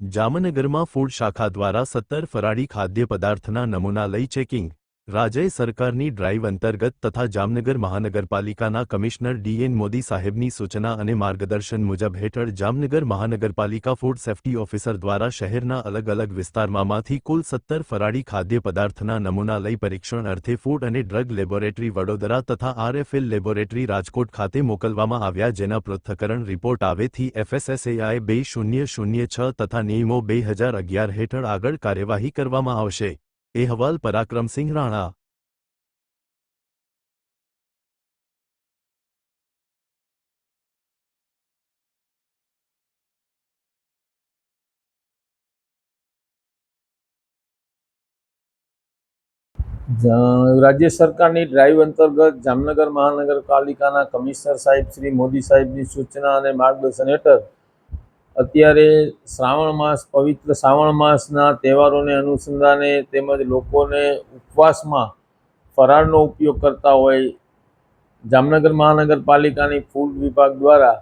જામનગરમાં ફૂડ શાખા દ્વારા સત્તર ફરાળી ખાદ્ય પદાર્થના નમૂના લઈ ચેકિંગ. રાજ્ય સરકારની ડ્રાઈવ અંતર્ગત તથા જામનગર મહાનગરપાલિકાના કમિશનર ડીએન મોદી સાહેબની સૂચના અને માર્ગદર્શન મુજબ હેઠળ જામનગર મહાનગરપાલિકા ફૂડ સેફ્ટી ઓફિસર દ્વારા શહેરના અલગ અલગ વિસ્તારમાંથી કુલ સત્તર ફરાળી ખાદ્ય પદાર્થના નમૂના લઈ પરીક્ષણ અર્થે ફૂડ અને ડ્રગ લેબોરેટરી વડોદરા તથા આરએફએલ લેબોરેટરી રાજકોટ ખાતે મોકલવામાં આવ્યા જેના પૃથ્થકરણ રિપોર્ટ આવેથી એફએસએસએઆઈ બે શૂન્ય શૂન્ય છ તથા નિયમો બે હજાર અગિયાર હેઠળ આગળ કાર્યવાહી કરવામાં આવશે. અહેવાલ પરાક્રમસિંહ રાણા. રાજ્ય સરકારની ડ્રાઈવ અંતર્ગત જામનગર મહાનગરપાલિકાના કમિશનર સાહેબ શ્રી મોદી સાહેબની સૂચના અને માર્ગદર્શન હેઠળ અત્યારે શ્રાવણ માસ, પવિત્ર શ્રાવણ માસના તહેવારોને અનુસંધાને તેમજ લોકોને ઉપવાસમાં ફરાળનો ઉપયોગ કરતા હોય, જામનગર મહાનગરપાલિકાની ફૂડ વિભાગ દ્વારા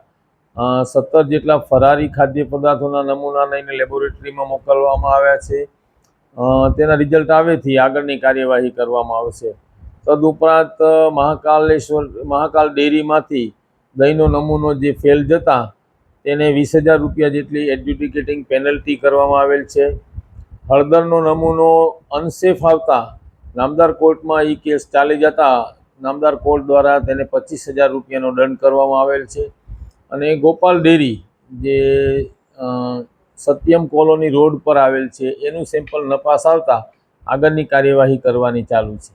સત્તર જેટલા ફરારી ખાદ્ય પદાર્થોના નમૂના લઈને લેબોરેટરીમાં મોકલવામાં આવ્યા છે. તેના રિઝલ્ટ આવેથી આગળની કાર્યવાહી કરવામાં આવશે. તદુપરાંત, મહાકાલેશ્વર, મહાકાલ ડેરીમાંથી દહીંનો નમૂનો જે ફેલ જતા તેને વીસ હજાર રૂપિયા જેટલી એડ્યુટિકેટિંગ પેનલ્ટી કરવામાં આવેલ છે. હળદરનો નમૂનો અનસેફ આવતા નામદાર કોર્ટમાં એ કેસ ચાલી જતા નામદાર કોર્ટ દ્વારા તેને પચીસ હજાર રૂપિયાનો દંડ કરવામાં આવેલ છે. અને ગોપાલ ડેરી જે સત્યમ કોલોની રોડ પર આવેલ છે, એનું સેમ્પલ નપાસ આવતા આગળની કાર્યવાહી કરવાની ચાલુ છે.